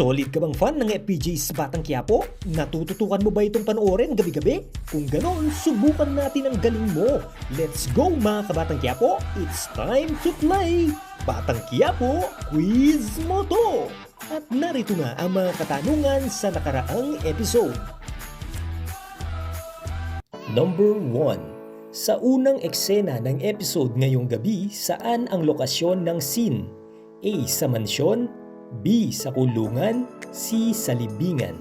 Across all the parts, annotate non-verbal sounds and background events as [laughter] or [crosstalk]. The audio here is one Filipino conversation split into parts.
Solid ka bang fan ng FPJ's Batang Quiapo? Natututukan mo ba itong panoorin gabi-gabi? Kung ganon, subukan natin ang galing mo. Let's go mga kabatang Quiapo! It's time to play! Batang Quiapo, Quiz Moto! At narito na ang mga katanungan sa nakaraang episode. Number 1. Sa unang eksena ng episode ngayong gabi, saan ang lokasyon ng scene? A. Sa mansyon B. Sa kulungan C. Sa libingan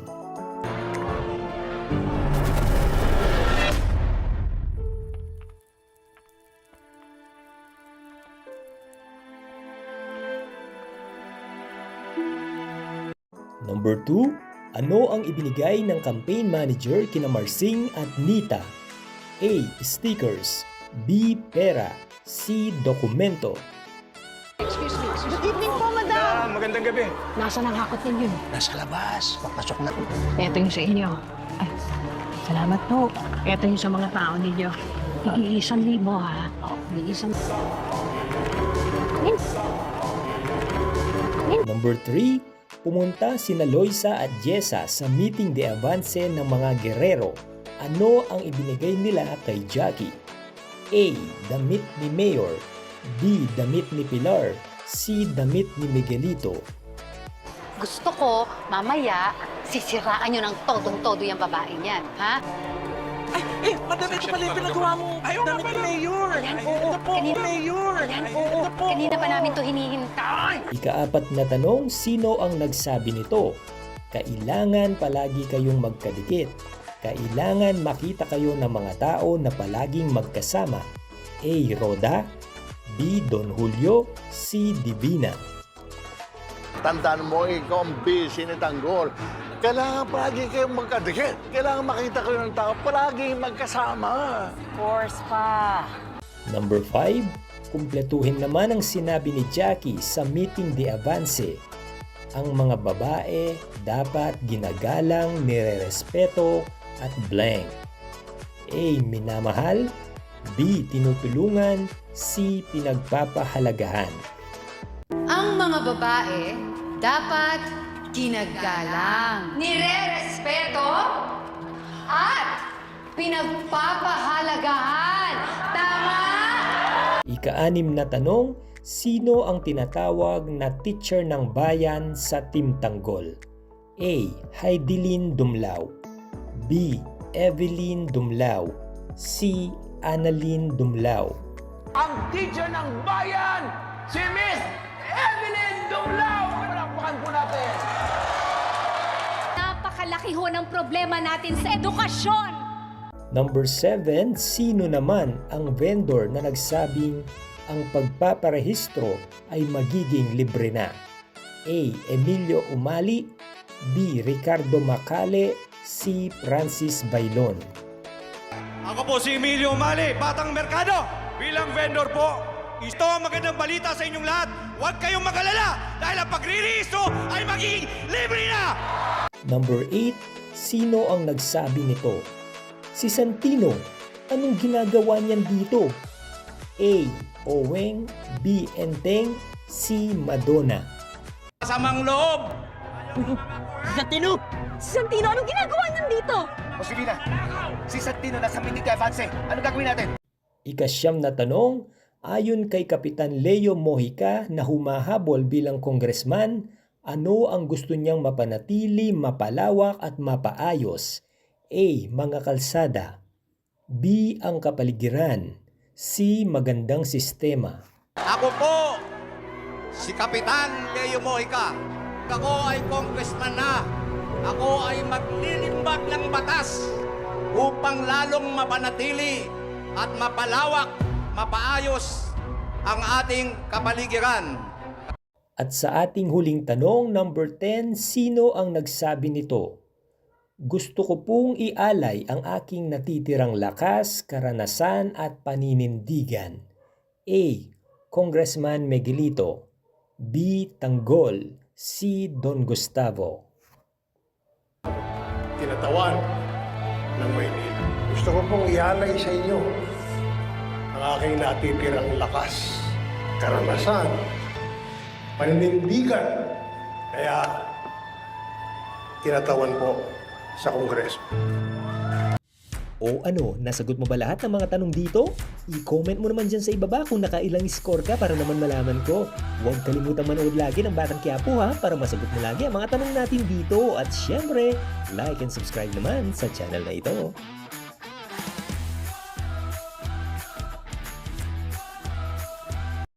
Number 2. Ano ang ibinigay ng campaign manager kina Marsing at Nita? A. Stickers B. Pera C. Dokumento magandang gabi. Nasaan ang hakot ninyo? Nasa labas. Papasok na. Ito yung sa inyo. Ay, salamat po. Ito yung sa mga tao ninyo. Iisang libo, ha? Iisang... Number 3. Pumunta sina Loisa at Jessa sa meeting de avance ng mga gerero. Ano ang ibinigay nila kay Jackie? A. Damit ni Mayor B. Damit ni Pilar C. Damit ni Miguelito Gusto ko, mamaya, sisiraan nyo ng todong-todo yung babae niyan, ha? Eh, madam, ito pala yung pinagawa mo. Ayaw nga Damit ni pala. Mayor. Ayan, Ay, oo. Ito po, Kanina- Mayor. Ayan, Ay, oo. ito po. Kanina pa namin to hinihintay. Ikaapat na tanong, sino ang nagsabi nito? Kailangan palagi kayong magkadikit. Kailangan makita kayo ng mga tao na palaging magkasama. A. Roda B. Don Julio C. Divina Tandaan mo, ikaw ang busy ni Tanggol. Kailangan palagi kayong magkadikit. Kailangan makita kayo ng tao. Palagi magkasama. Force pa. Number 5, kumpletuhin naman ang sinabi ni Jackie sa meeting de avance. Ang mga babae dapat ginagalang, nirerespeto at blank. A. Minamahal B. Tinutulungan C. Pinagpapahalagahan Ang mga babae dapat ginagalang, nire-respeto, at pinagpapahalagahan. Tama? Ika-anim na tanong, sino ang tinatawag na teacher ng bayan sa Team Tanggol? A. Heidelin Dumlao B. Evelyn Dumlao C. Annalyn Dumlao Ang teacher ng bayan, si Miss Evelyn Dumlao. Palakpakan po natin. Napakalaki ho ng problema natin sa edukasyon. Number 7, sino naman ang vendor na nagsabing ang pagpaparehistro ay magiging libre na? A. Emilio Umali B. Ricardo Macale C. Francis Bailon Ako po si Emilio Mali, Batang Merkado. Bilang vendor po, ito ang magandang balita sa inyong lahat. Huwag kayong magalala dahil ang pagririso ay magiging libre na! Number 8, sino ang nagsabi nito? Si Santino, anong ginagawa niyan dito? A. Oweng B. Enteng C. Madonna Samang loob! [laughs] Santino! Santino, anong ginagawa niyan dito? O sige na. Si Santino nasa meeting kay Avance. Ano gagawin natin? Ikasyam na tanong, ayon kay Kapitan Leo Mojica na humahabol bilang kongresman, ano ang gusto niyang mapanatili, mapalawak at mapaayos? A. Mga kalsada B. Ang kapaligiran C. Magandang sistema Ako po, si Kapitan Leo Mojica. Ako ay congressman na. Ako ay maglilimbag ng batas upang lalong mapanatili at mapalawak, mapaayos ang ating kapaligiran. At sa ating huling tanong, number 10, sino ang nagsabi nito? Gusto ko pong ialay ang aking natitirang lakas, karanasan at paninindigan. A. Congressman Miguelito B. Tanggol C. Don Gustavo Kinatawan ng Maynila. Gusto ko pong ialay sa inyo ang aking natitirang lakas, karanasan, paninindigan. Kaya tinatawan po sa Kongreso. O ano, nasagot mo ba lahat ng mga tanong dito? I-comment mo naman dyan sa ibaba kung nakailang score ka para naman malaman ko. Huwag kalimutang manood lagi ng Batang Quiapo ha para masagot mo lagi ang mga tanong natin dito. At syempre, like and subscribe naman sa channel na ito.